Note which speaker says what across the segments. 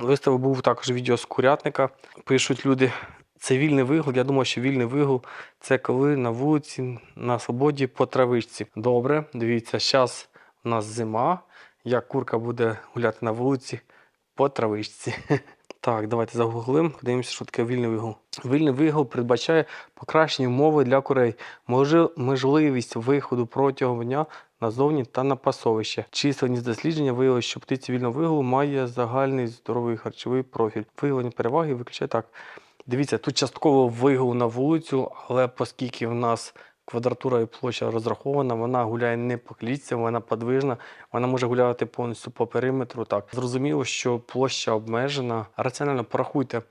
Speaker 1: Виставив був також відео з курятника. Пишуть люди, це вільний вигул. Я думаю, що вільний вигул це коли на вулиці, на свободі по травичці. Добре, дивіться, зараз у нас зима. Як курка буде гуляти на вулиці по травичці. Так, давайте загуглим, подивимося, що таке вільний вигул. Вільний вигул передбачає покращені умови для курей, можливість виходу протягом дня назовні та на пасовище. Численні дослідження виявили, що птиця вільного вигулу має загальний здоровий харчовий профіль. Виявлені переваги виключає так. Дивіться, тут частково вигул на вулицю, але оскільки в нас квадратура і площа розрахована, вона гуляє не по клітці, вона подвижна, вона може гуляти повністю по периметру. Так, зрозуміло, що площа обмежена. Раціонально порахуйте,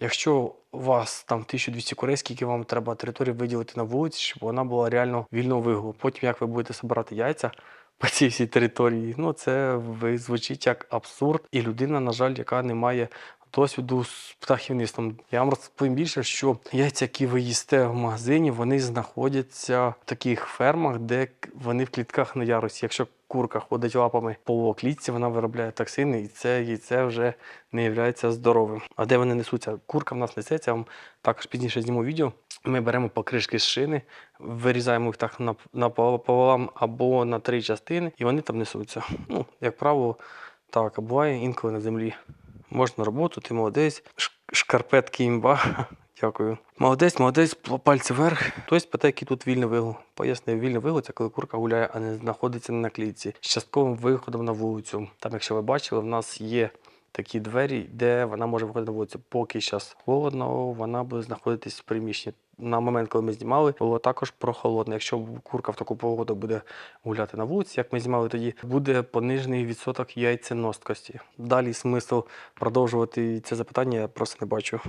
Speaker 1: якщо у вас там 1200 курей, скільки вам треба території виділити на вулиці, щоб вона була реально вільно вигулу. Потім, як ви будете збирати яйця по цій всій території, ну це ви- звучить як абсурд. І людина, на жаль, яка не має досвіду з птахівництвом. Я вам розповім більше, що яйця, які ви їсте в магазині, вони знаходяться в таких фермах, де вони в клітках на ярусі. Якщо курка ходить лапами по клітці, вона виробляє токсини, і це яйце вже не є здоровим. А де вони несуться? Курка в нас несеться. Я вам також пізніше зніму відео. Ми беремо покришки з шини, вирізаємо їх так на, пополам або на три частини, і вони там несуться. Ну, як правило, так, а буває інколи на землі. Можна роботу, ти молодець, шкарпетки імба. Дякую. Молодець, молодець, пальці вверх. Хтось питає, який тут вільний вигул. Пояснюю, вільний вигул це коли курка гуляє, а не знаходиться на клітці. З частковим виходом на вулицю. Там, якщо ви бачили, в нас є такі двері, де вона може виходити на вулицю. Поки зараз холодно, вона буде знаходитись в приміщенні. На момент, коли ми знімали, було також прохолодно. Якщо курка в таку погоду буде гуляти на вулиці, як ми знімали тоді, буде понижений відсоток яйценосткості. Далі смисл продовжувати це запитання я просто не бачу.